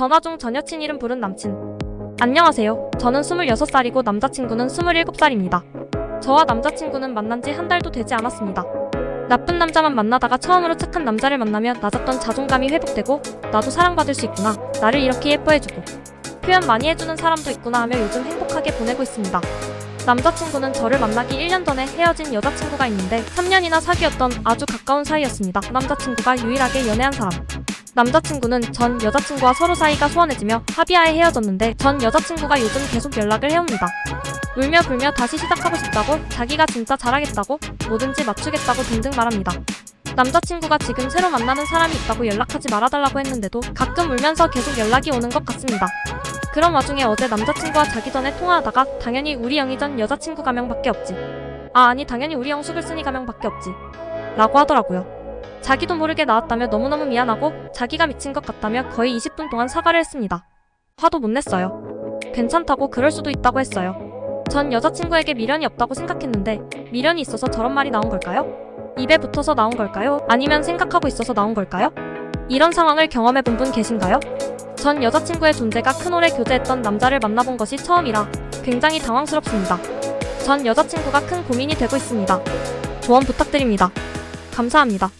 전화 중 전 여친 이름 부른 남친. 안녕하세요. 저는 26살이고 남자친구는 27살입니다. 저와 남자친구는 만난 지 한 달도 되지 않았습니다. 나쁜 남자만 만나다가 처음으로 착한 남자를 만나면 낮았던 자존감이 회복되고 나도 사랑받을 수 있구나. 나를 이렇게 예뻐해주고 표현 많이 해주는 사람도 있구나 하며 요즘 행복하게 보내고 있습니다. 남자친구는 저를 만나기 1년 전에 헤어진 여자친구가 있는데 3년이나 사귀었던 아주 가까운 사이였습니다. 남자친구가 유일하게 연애한 사람. 남자친구는 전 여자친구와 서로 사이가 소원해지며 합의하에 헤어졌는데 전 여자친구가 요즘 계속 연락을 해옵니다. 울며 불며 다시 시작하고 싶다고 자기가 진짜 잘하겠다고 뭐든지 맞추겠다고 등등 말합니다. 남자친구가 지금 새로 만나는 사람이 있다고 연락하지 말아달라고 했는데도 가끔 울면서 계속 연락이 오는 것 같습니다. 그런 와중에 어제 남자친구와 자기 전에 통화하다가 당연히 우리 영이 전 여자친구 가명밖에 없지. 아 아니 당연히 우리 영 숙을 쓰니 가명밖에 없지. 라고 하더라고요. 자기도 모르게 나왔다며 너무너무 미안하고 자기가 미친 것 같다며 거의 20분 동안 사과를 했습니다. 화도 못 냈어요. 괜찮다고 그럴 수도 있다고 했어요. 전 여자친구에게 미련이 없다고 생각했는데 미련이 있어서 저런 말이 나온 걸까요? 입에 붙어서 나온 걸까요? 아니면 생각하고 있어서 나온 걸까요? 이런 상황을 경험해 본 분 계신가요? 전 여자친구의 존재가 큰 오래 교제했던 남자를 만나본 것이 처음이라 굉장히 당황스럽습니다. 전 여자친구가 큰 고민이 되고 있습니다. 조언 부탁드립니다. 감사합니다.